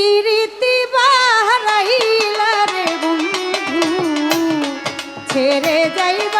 পিরিতি বাহারাইলা রে বন্ধু ছেড়ে যাইবা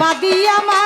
পাদিয়া মা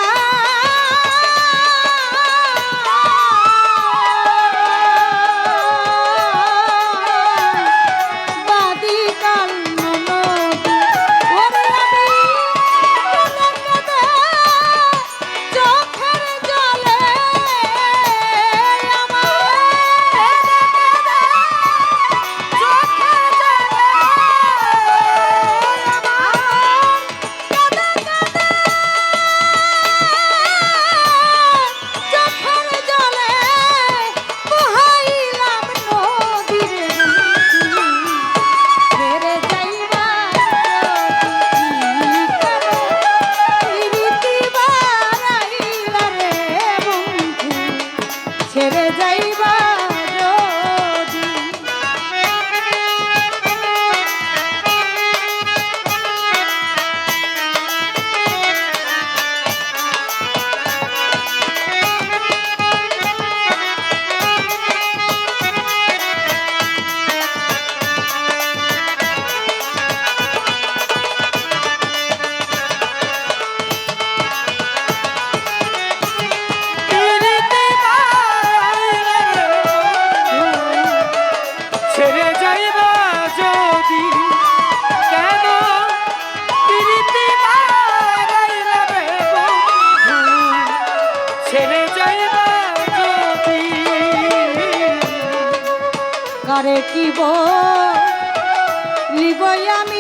তোমারে কি বলিব আমি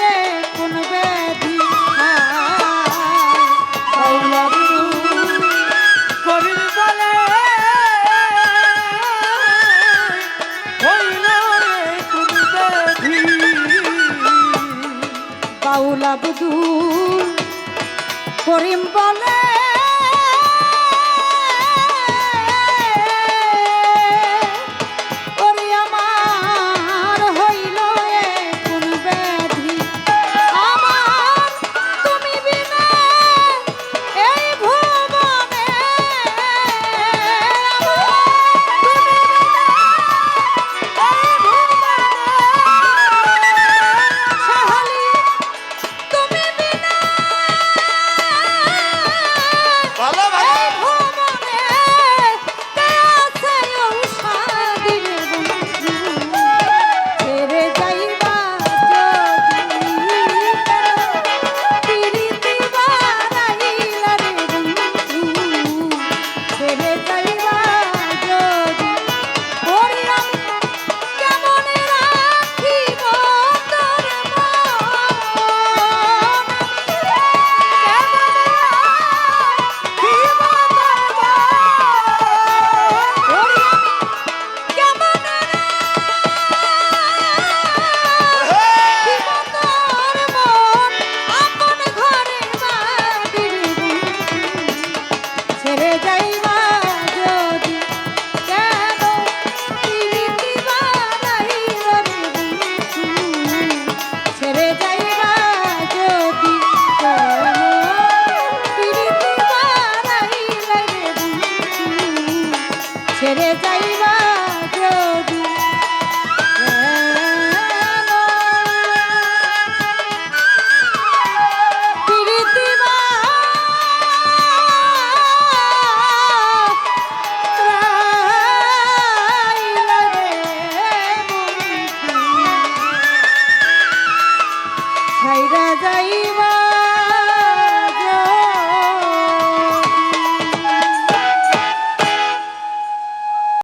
রে কোন ব্যাধি বাউল আব্দুল করিম বলে